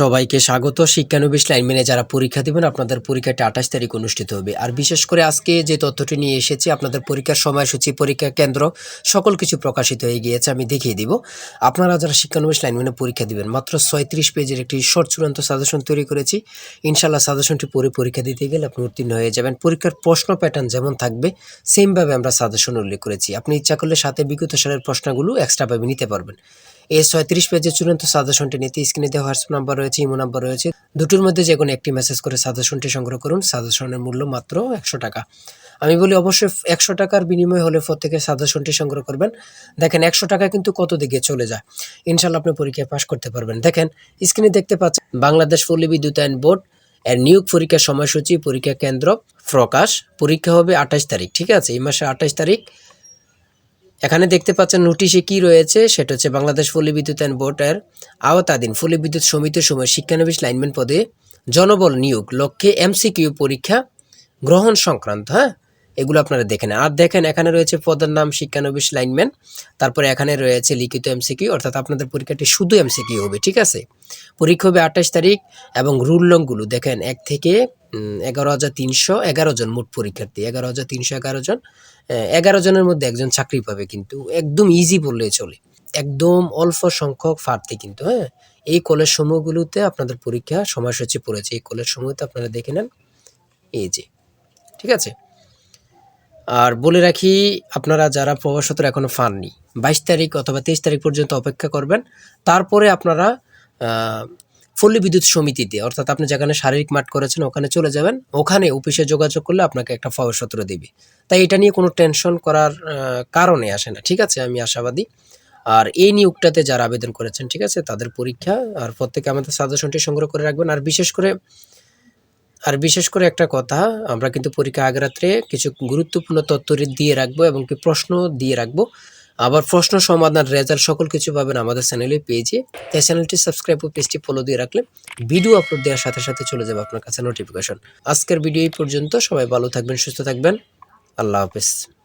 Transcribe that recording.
সবাইকে স্বাগত। শিক্ষানবিশ লাইন মেনে যারা পরীক্ষা দিবেন, আপনাদের পরীক্ষাটি আঠাশ তারিখ অনুষ্ঠিত হবে। আর বিশেষ করে আজকে যে তথ্যটি নিয়ে এসেছি, আপনাদের পরীক্ষার সময়সূচি, পরীক্ষা কেন্দ্র সকল কিছু প্রকাশিত হয়ে গিয়েছে, আমি দেখিয়ে দিব। আপনারা যারা শিক্ষানবিশ লাইন মেনে পরীক্ষা দেবেন, মাত্র ছয়ত্রিশ পেজের একটি শর্ট চূড়ান্ত সাজেশন তৈরি করেছি। ইনশাল্লাহ সাজেশনটি পরে পরীক্ষা দিতে গেলে আপনি উত্তীর্ণ হয়ে যাবেন। পরীক্ষার প্রশ্ন প্যাটার্ন যেমন থাকবে সেমভাবে আমরা সাজেশন উল্লেখ করেছি। আপনি ইচ্ছা করলে সাথে বিগত সালের প্রশ্নগুলো এক্সট্রাভাবে নিতে পারবেন। এই ছয়ত্রিশ পেজের চূড়ান্ত সাজেশনটি নিতে স্ক্রিনে দেওয়া হোয়াটসঅ্যাপ নাম্বার রয়েছে, ইমো নাম্বার রয়েছে। দুটোর মধ্যে যে কোনো একটি মেসেজ করে সাজেশনটি সংগ্রহ করুন। সাজেশনের মূল্য মাত্র একশো টাকা। আমি বলি অবশ্যই একশো টাকার বিনিময় হলে প্রত্যেকে সাজেশনটি সংগ্রহ করবেন। দেখেন, একশো টাকা কিন্তু কত দিকে চলে যায়? ইনশাল্লাহ আপনি পরীক্ষায় পাশ করতে পারবেন। দেখেন স্ক্রিনে দেখতে পাচ্ছেন, বাংলাদেশ পল্লী বিদ্যুতায়ন বোর্ড এর নিয়োগ পরীক্ষার সময়সূচি, পরীক্ষা কেন্দ্র প্রকাশ। পরীক্ষা হবে আঠাশ তারিখ, ঠিক আছে? এই মাসে আঠাশ তারিখ এখানে দেখতে পাচ্ছেন নোটিশে কি রয়েছে? সেটা হচ্ছে বাংলাদেশ ফলি বিদ্যুৎ অ্যান্ড বোর্ডের আওতাধীন ফলি বিদ্যুৎ সমিতির সময় শিক্ষানবিশ লাইনম্যান পদে জনবল নিয়োগ লক্ষ্যে এমসিকিউ পরীক্ষা গ্রহণ সংক্রান্ত হ্যাঁ? এগুলো আপনারা দেখেন। আর দেখেন, এখানে রয়েছে পদের নাম, শিক্ষানবিশ লাইনম্যান তারপরে এখানে রয়েছে লিখিত এমসিকিউ অর্থাৎ আপনাদের পরীক্ষাটি শুধু এমসিকিউ হবে, ঠিক আছে? পরীক্ষা হবে আঠাশ তারিখ এবং রুল লংগুলো দেখেন, এক থেকে এগারো হাজার তিনশো এগারো জন মোট পরীক্ষার্থী, এগারো হাজার তিনশো এগারো জন। এগারো জনের মধ্যে একজন চাকরি পাবে কিন্তু, একদম ইজি বললেই চলে। একদম অল্প সংখ্যক প্রার্থী কিন্তু হ্যাঁ? এই কলেজ সমূহগুলোতে আপনাদের পরীক্ষা সময়সূচি পড়েছে, এই কলেজ সমূহতে আপনারা দেখে নেন। এই যে, ঠিক আছে? আর বলে রাখি, আপনারা যারা প্রবেশোত্তর এখনও পাননি বাইশ তারিখ অথবা তেইশ তারিখ পর্যন্ত অপেক্ষা করবেন। তারপরে আপনারা পল্লী বিদ্যুৎ সমিতিতে, অর্থাৎ আপনি যেখানে শারীরিক মাঠ করেছেন, ওখানে চলে যাবেন। ওখানে অফিসে যোগাযোগ করলে আপনাকে একটা প্রবেশপত্র দেবে। তাই এটা নিয়ে কোনো টেনশন করার কারণে আসে না, ঠিক আছে? আমি আশাবাদী। আর এই নিয়োগটাতে যারা আবেদন করেছেন, ঠিক আছে? তাদের পরীক্ষা, আর প্রত্যেকে আমাদের সাজেশনটি সংগ্রহ করে রাখবেন। আর বিশেষ করে আর বিশেষ করে একটা কথা, আমরা কিন্তু পরীক্ষা আগের রাত্রে কিছু গুরুত্বপূর্ণ তথ্য দিয়ে রাখব এবং কি প্রশ্ন দিয়ে রাখব। আবার প্রশ্ন, সমাধান রেজাল্ট সকল কিছু পাবেন আমাদের চ্যানেলে পেজে তাই চ্যানেলটি সাবস্ক্রাইব ও পেজটি ফলো দিয়ে রাখলে ভিডিও আপলোড দেওয়ার সাথে সাথে চলে যাবে আপনার কাছে নোটিফিকেশন আজকের ভিডিও এই পর্যন্ত। সবাই ভালো থাকবেন, সুস্থ থাকবেন। আল্লাহ হাফেজ।